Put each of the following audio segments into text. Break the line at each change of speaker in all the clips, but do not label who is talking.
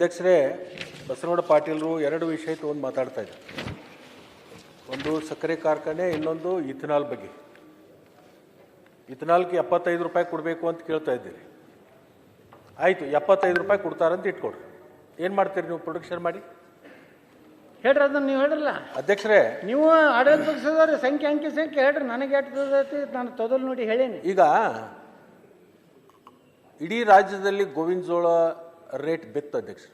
ಅಧ್ಯಕ್ಷರೇ ಬಸವನಗೌಡ ಪಾಟೀಲರು ಎರಡು ವಿಷಯ ತೊಗೊಂಡು ಮಾತಾಡ್ತಾ ಇದ್ದಾರೆ. ಒಂದು ಸಕ್ಕರೆ ಕಾರ್ಖಾನೆ ಇನ್ನೊಂದು ಇಥನಾಲ್ ಬಗ್ಗೆ. ಇಥನಾಲ್ಗೆ ಎಪ್ಪತ್ತೈದು ರೂಪಾಯಿ ಕೊಡಬೇಕು ಅಂತ ಕೇಳ್ತಾ ಇದ್ದೀರಿ. ಆಯಿತು ಎಪ್ಪತ್ತೈದು ರೂಪಾಯಿ ಕೊಡ್ತಾರಂತ ಇಟ್ಕೊಡ್ರಿ. ಏನು ಮಾಡ್ತೀರಿ ನೀವು ಪ್ರೊಡಕ್ಷನ್ ಮಾಡಿ?
ಹೇಳ್ರಿ ಅದನ್ನ ನೀವು ಹೇಳ್ರಲ್ಲ.
ಅಧ್ಯಕ್ಷರೇ
ನೀವು ಆಡಳಿತ ಪಕ್ಷದವ್ರ ಸಂಖ್ಯೆ ಅಂಕಿ ಸಂಖ್ಯೆ ಹೇಳ್ರಿ ನನಗೆ ಎಷ್ಟು ನಾನು ತೊದಲು ನೋಡಿ ಹೇಳೇನಿ.
ಈಗ ಇಡೀ ರಾಜ್ಯದಲ್ಲಿ ಗೋವಿಂದ ಜೋಳ ರೇಟ್ ಬಿತ್ತು ಅಧ್ಯಕ್ಷ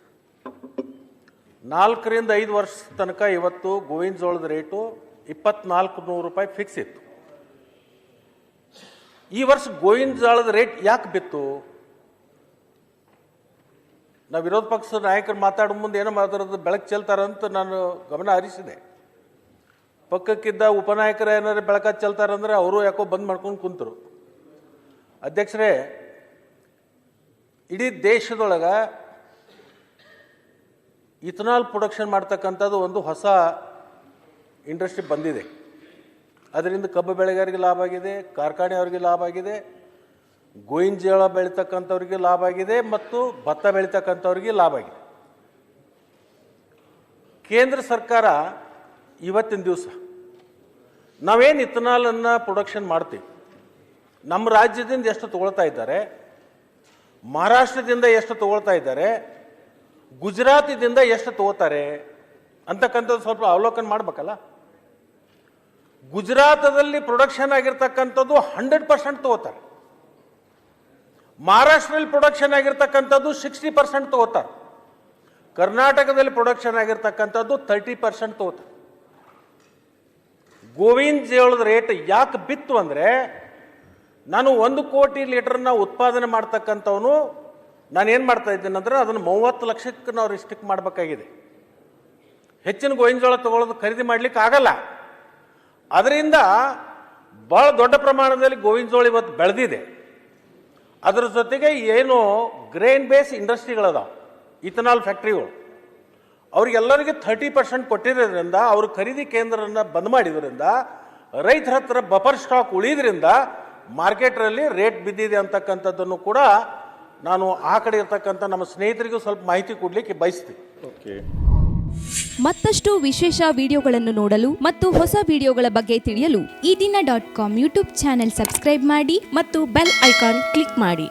ನಾಲ್ಕರಿಂದ ಐದು ವರ್ಷ ತನಕ ಇವತ್ತು ಗೋವಿನ ಜೋಳದ ರೇಟು ಇಪ್ಪತ್ನಾಲ್ಕು ನೂರು ರೂಪಾಯಿ ಫಿಕ್ಸ್ ಇತ್ತು. ಈ ವರ್ಷ ಗೋವಿನ ಜೋಳದ ರೇಟ್ ಯಾಕೆ ಬಿತ್ತು? ನಾವು ವಿರೋಧ ಪಕ್ಷದ ನಾಯಕರು ಮಾತಾಡೋ ಮುಂದೆ ಏನೋ ಮಾತಾಡೋದು, ಬೆಳಕು ಚೆಲ್ತಾರಂತ ನಾನು ಗಮನ ಹರಿಸಿದೆ. ಪಕ್ಕಕ್ಕಿದ್ದ ಉಪನಾಯಕರ ಏನಾದ್ರು ಬೆಳಕ ಚೆಲ್ತಾರಂದ್ರೆ ಅವರು ಯಾಕೋ ಬಂದ್ ಮಾಡ್ಕೊಂಡು ಕುಂತರು. ಅಧ್ಯಕ್ಷರೇ ಇಡೀ ದೇಶದೊಳಗೆ ಇಥನಾಲ್ ಪ್ರೊಡಕ್ಷನ್ ಮಾಡ್ತಕ್ಕಂಥದ್ದು ಒಂದು ಹೊಸ ಇಂಡಸ್ಟ್ರಿ ಬಂದಿದೆ. ಅದರಿಂದ ಕಬ್ಬು ಬೆಳೆಗಾರರಿಗೆ ಲಾಭ ಆಗಿದೆ ಕಾರ್ಖಾನೆಯವ್ರಿಗೆ ಲಾಭ ಆಗಿದೆ ಗೋವಿನ ಜೋಳ ಬೆಳೀತಕ್ಕಂಥವ್ರಿಗೆ ಲಾಭ ಆಗಿದೆ ಮತ್ತು ಭತ್ತ ಬೆಳೀತಕ್ಕಂಥವ್ರಿಗೆ ಲಾಭ ಆಗಿದೆ. ಕೇಂದ್ರ ಸರ್ಕಾರ ಇವತ್ತಿನ ದಿವಸ ನಾವೇನು ಇಥನಾಲನ್ನು ಪ್ರೊಡಕ್ಷನ್ ಮಾಡ್ತೀವಿ, ನಮ್ಮ ರಾಜ್ಯದಿಂದ ಎಷ್ಟು ತಗೊಳ್ತಾ ಇದ್ದಾರೆ ಮಹಾರಾಷ್ಟ್ರದಿಂದ ಎಷ್ಟು ತಗೊಳ್ತಾ ಇದ್ದಾರೆ, ಗುಜರಾತಿದಿಂದ ಎಷ್ಟು ತಗೋತಾರೆ ಅಂತಕ್ಕಂಥದ್ದು ಸ್ವಲ್ಪ ಅವಲೋಕನ ಮಾಡ್ಬೇಕಲ್ಲ. ಗುಜರಾತದಲ್ಲಿ ಪ್ರೊಡಕ್ಷನ್ ಆಗಿರ್ತಕ್ಕಂಥದ್ದು ಹಂಡ್ರೆಡ್ ಪರ್ಸೆಂಟ್ ತಗೋತಾರೆ. ಮಹಾರಾಷ್ಟ್ರದಲ್ಲಿ ಪ್ರೊಡಕ್ಷನ್ ಆಗಿರ್ತಕ್ಕಂಥದ್ದು ಸಿಕ್ಸ್ಟಿ ಪರ್ಸೆಂಟ್ ತಗೋತಾರೆ. ಕರ್ನಾಟಕದಲ್ಲಿ ಪ್ರೊಡಕ್ಷನ್ ಆಗಿರ್ತಕ್ಕಂಥದ್ದು ತರ್ಟಿ ಪರ್ಸೆಂಟ್ ತಗೋತಾರೆ. ಗೋವಿಂದ ಜೋಳದ ರೇಟ್ ಯಾಕೆ ಬಿತ್ತು ಅಂದರೆ ನಾನು ಒಂದು ಕೋಟಿ ಲೀಟರ್ನ ಉತ್ಪಾದನೆ ಮಾಡ್ತಕ್ಕಂಥವನು, ನಾನು ಏನು ಮಾಡ್ತಾ ಇದ್ದೇನೆ ಅಂದರೆ ಅದನ್ನು ಮೂವತ್ತು ಲಕ್ಷಕ್ಕೆ ನಾವು ರಿಸ್ಟ್ರಿಕ್ಟ್ ಮಾಡಬೇಕಾಗಿದೆ. ಹೆಚ್ಚಿನ ಗೋವಿನ ಜೋಳ ತಗೊಳ್ಳೋದು ಖರೀದಿ ಮಾಡ್ಲಿಕ್ಕೆ ಆಗಲ್ಲ. ಅದರಿಂದ ಭಾಳ ದೊಡ್ಡ ಪ್ರಮಾಣದಲ್ಲಿ ಗೋವಿನ ಜೋಳ ಇವತ್ತು ಬೆಳೆದಿದೆ. ಅದರ ಜೊತೆಗೆ ಏನು ಗ್ರೇನ್ ಬೇಸ್ ಇಂಡಸ್ಟ್ರಿಗಳದಾವ, ಇಥನಾಲ್ ಫ್ಯಾಕ್ಟ್ರಿಗಳು, ಅವ್ರಿಗೆಲ್ಲರಿಗೆ ಥರ್ಟಿ ಪರ್ಸೆಂಟ್ ಕೊಟ್ಟಿರೋದ್ರಿಂದ, ಅವರು ಖರೀದಿ ಕೇಂದ್ರನ ಬಂದ್ ಮಾಡಿದ್ರಿಂದ ರೈತರ ಹತ್ರ ಬಫರ್ ಸ್ಟಾಕ್ ಉಳಿದ್ರಿಂದ ಮಾರ್ಕೆಟ್ರಲ್ಲಿ ರೇಟ್ ಬಿದ್ದಿದೆ ಅಂತಕ್ಕಂಥದ್ದನ್ನು ಕೂಡ ನಾನು ಆ ಕಡೆ ಇರ್ತಕ್ಕಂಥ ನಮ್ಮ ಸ್ನೇಹಿತರಿಗೂ ಸ್ವಲ್ಪ ಮಾಹಿತಿ ಕೊಡಲಿಕ್ಕೆ ಬಯಸ್ತೀನಿ.
ಮತ್ತಷ್ಟು ವಿಶೇಷ ವಿಡಿಯೋಗಳನ್ನು ನೋಡಲು ಮತ್ತು ಹೊಸ ವಿಡಿಯೋಗಳ ಬಗ್ಗೆ ತಿಳಿಯಲು
Ee Dina dot com YouTube channel subscribe ಮಾಡಿ ಮತ್ತು ಬೆಲ್ ಐಕಾನ್ ಕ್ಲಿಕ್ ಮಾಡಿ.